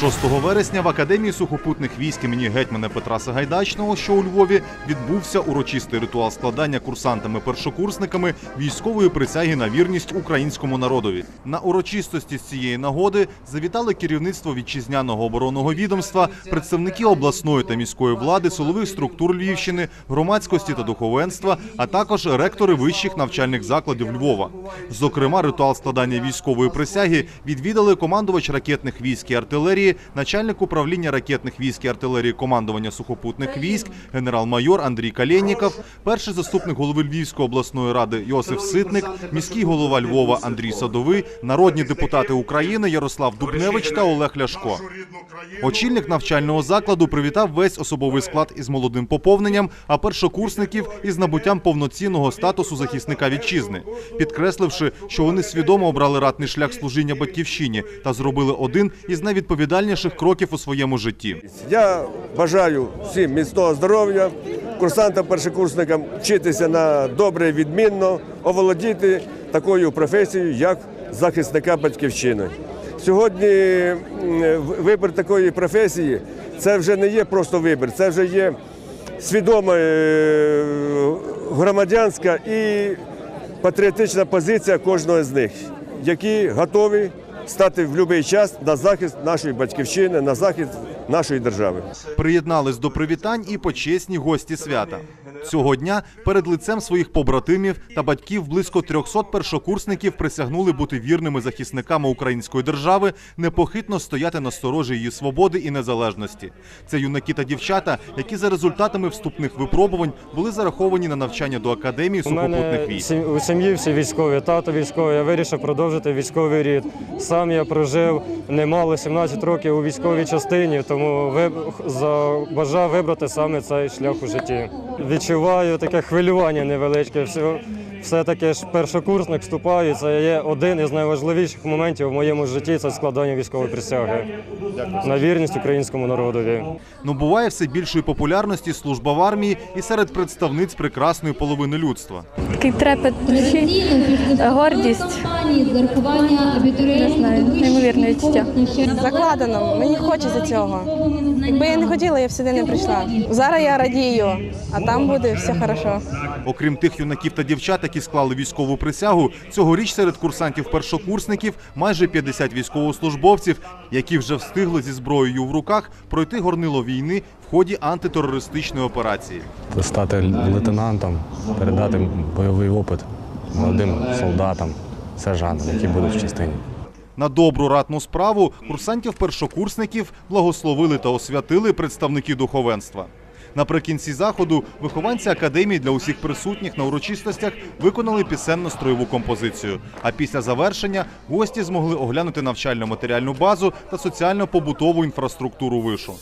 6 вересня в Академії сухопутних військ імені гетьмана Петра Сагайдачного, що у Львові, відбувся урочистий ритуал складання курсантами-першокурсниками військової присяги на вірність українському народові. На урочистості з цієї нагоди завітали керівництво вітчизняного оборонного відомства, представники обласної та міської влади, силових структур Львівщини, громадськості та духовенства, а також ректори вищих навчальних закладів Львова. Зокрема, ритуал складання військової присяги відвідали командувач ракетних військ і артилерії, начальник управління ракетних військ і артилерії командування сухопутних військ, генерал-майор Андрій Калєніков, перший заступник голови Львівської обласної ради Йосиф Ситник, міський голова Львова Андрій Садовий, народні депутати України Ярослав Дубневич та Олег Ляшко. Очільник навчального закладу привітав весь особовий склад із молодим поповненням, а першокурсників із набуттям повноцінного статусу захисника вітчизни, підкресливши, що вони свідомо обрали ратний шлях служіння батьківщині та зробили один із найвідповідальніших кроків у своєму житті. Я бажаю всім міцного здоров'я, курсантам, першокурсникам вчитися на добре, відмінно, оволодіти такою професією, як захисника батьківщини. Сьогодні вибір такої професії це вже не є просто вибір, це вже є свідома е, громадянська і патріотична позиція кожного з них, які готові стати в будь-який час на захист нашої батьківщини, на захист нашої держави. Приєднались до привітань і почесні гості свята. Цього дня перед лицем своїх побратимів та батьків близько 300 першокурсників присягнули бути вірними захисниками української держави, непохитно стояти на сторожі її свободи і незалежності. Це юнаки та дівчата, які за результатами вступних випробувань були зараховані на навчання до академії сухопутних військ. у сім'ї всі військові, тато військовий. Я вирішив продовжити військовий рід. Сам я прожив немало 17 років у військовій частині, тому ви- забажав вибрати саме цей шлях у житті. Відчуваю таке хвилювання невеличке. Все, все таки ж першокурсник вступає. Це є один із найважливіших моментів в моєму житті. Це складання військової присяги на вірність українському народові. Ну буває все більшої популярності служба в армії і серед представниць прекрасної половини людства. Такий трепет душі, гордість. Не знаю, неймовірне відчуття. Закладено, мені хочеться цього. Якби я не хотіла, я б сюди не прийшла. Зараз я радію, а там буде все хорошо. Окрім тих юнаків та дівчат, які склали військову присягу, цьогоріч серед курсантів-першокурсників майже 50 військовослужбовців, які вже встигли зі зброєю в руках пройти горнило війни в ході антитерористичної операції. стати лейтенантом, передати бойовий опит молодим солдатам, сержантам, які будуть в частині. На добру ратну справу курсантів-першокурсників благословили та освятили представники духовенства. Наприкінці заходу вихованці академії для усіх присутніх на урочистостях виконали пісенно-строєву композицію. А після завершення гості змогли оглянути навчально-матеріальну базу та соціально-побутову інфраструктуру вишу.